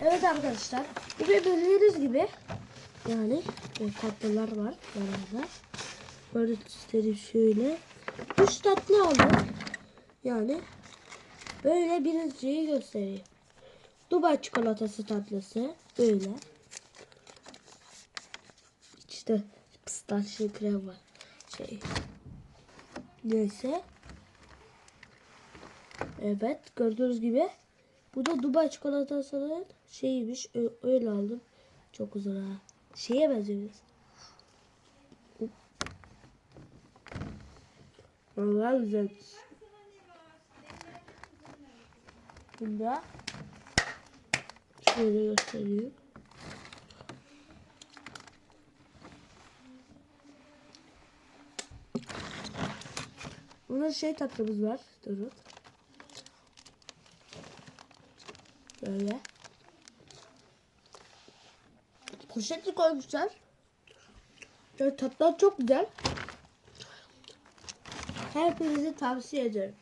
Evet arkadaşlar. Bu bildiğiniz gibi yani e, tatlılar var yanında. Böyle göstereyim şöyle. Üç tatlı aldım. Yani böyle birinciyi göstereyim. Dubai çikolatası tatlısı böyle. İşte pistachio krem var. Şey. Neyse. Evet gördüğünüz gibi bu da Dubai çikolatasının şeyiymiş. Ö- öyle aldım. Çok güzel ha. Şeye benziyor biraz. Vallahi güzel. Bunda şöyle göstereyim. Bunda şey tatlımız var. Durun. Böyle. Poşetli koymuşlar. Böyle tatlar çok güzel. Hepinize tavsiye ederim.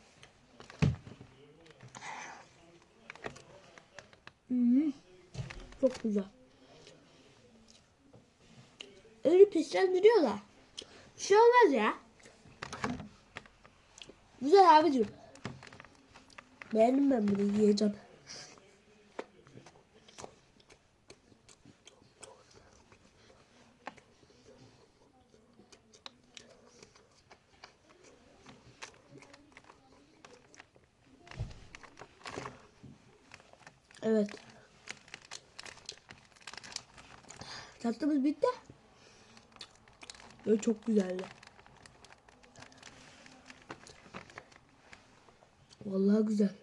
Hmm, çok güzel. Öyle pislendiriyor da. Bir şey olmaz ya. Güzel abicim. Beğendim ben bunu yiyeceğim. Evet. Tatlımız bitti. Ve çok güzeldi. Vallahi güzel.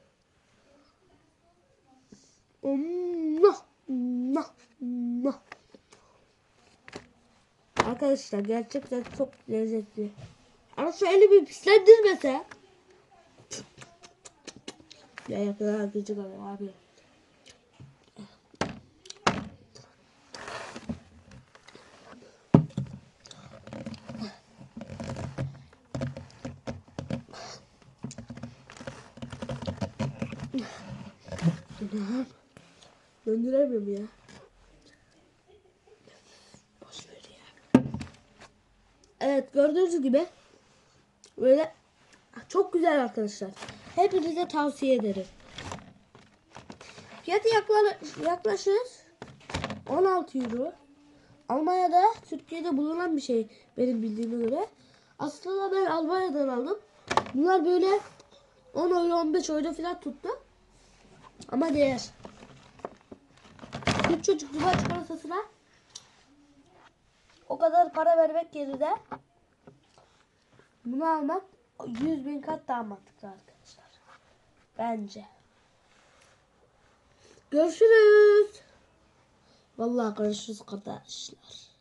Arkadaşlar gerçekten çok lezzetli. Ama şöyle bir pislendirmese. Ya yakın gıcık abi. Anam. Döndüremiyorum ya. Boş ver ya. Evet gördüğünüz gibi böyle çok güzel arkadaşlar. Hepinize tavsiye ederim. Fiyatı yakla- yaklaşık 16 euro. Almanya'da Türkiye'de bulunan bir şey benim bildiğime göre. Aslında ben Almanya'dan aldım. Bunlar böyle 10 euro 15 euro falan tuttu. Ama değer. Bir çocuk Dubai çikolatasına o kadar para vermek yerine bunu almak 100 bin kat daha mantıklı arkadaşlar. Bence. Görüşürüz. Vallahi görüşürüz arkadaşlar.